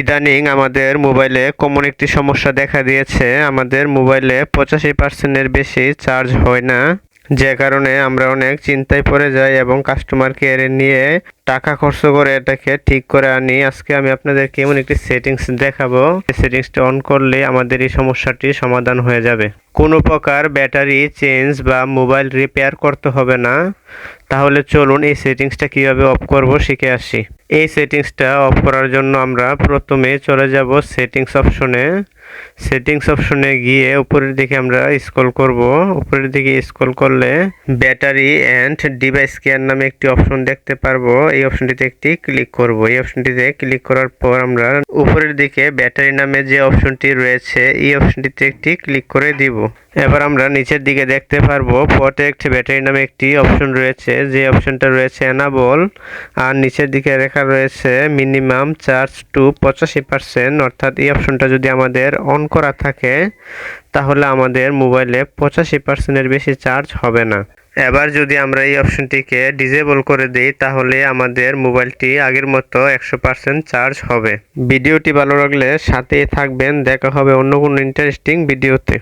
ইদানিং আমাদের মোবাইলে কমন একটি সমস্যা দেখা দিয়েছে। আমাদের মোবাইলে পঁচাশি পার্সেন্টের বেশি চার্জ হয় না। যে কারণে আমরা অনেক চিন্তায় পড়ে যাই এবং কাস্টমার কেয়ারে নিয়ে টাকা খরচ করে এটাকে ঠিক করে আনি। আজকে আমি আপনাদেরকে এমন একটি সেটিংস দেখাবো। সেটিংসটা অন করলে আমাদের এই সমস্যাটি সমাধান হয়ে যাবে। কোনো প্রকার ব্যাটারি চেঞ্জ বা মোবাইল রিপেয়ার করতে হবে না। তাহলে চলুন এই সেটিংসটা কীভাবে অফ করব শিখে আসি। এই সেটিংসটা অফ করার জন্য আমরা প্রথমে চলে যাব সেটিংস অপশনে সেটিংস অপশনে গিয়ে উপরের দিকে আমরা স্ক্রল করব। উপরের দিকে স্ক্রল করলে ব্যাটারি অ্যান্ড ডিভাইস কেয়ার নামে একটি অপশন দেখতে পারব। এই অপশনটিতে একটি ক্লিক করব। এই অপশনটিতে ক্লিক করার পর আমরা উপরের দিকে ব্যাটারি নামে যে অপশনটি রয়েছে, এই অপশনটিতে একটি ক্লিক করে দিব। এবার আমরা নিচের দিকে দেখতে পারব প্রোটেক্ট ব্যাটারি নামে একটি অপশন রয়েছে। যে অপশনটা রয়েছে অ্যানাবল আর নিচের দিকে লেখা রয়েছে মিনিমাম চার্জ টু পঁচাশি পার্সেন্ট অর্থাৎ এই অপশনটা যদি আমাদের অন করা থাকে, তাহলে আমাদের মোবাইলে পঁচাশি পার্সেন্টের বেশি চার্জ হবে না। এবার যদি আমরা এই অপশনটিকে ডিজেবল করে দিই, তাহলে আমাদের মোবাইলটি আগের মতো একশো পার্সেন্ট চার্জ হবে। ভিডিওটি ভালো লাগলে সাথেই থাকবেন, দেখা হবে অন্য কোনো ইন্টারেস্টিং ভিডিওতে।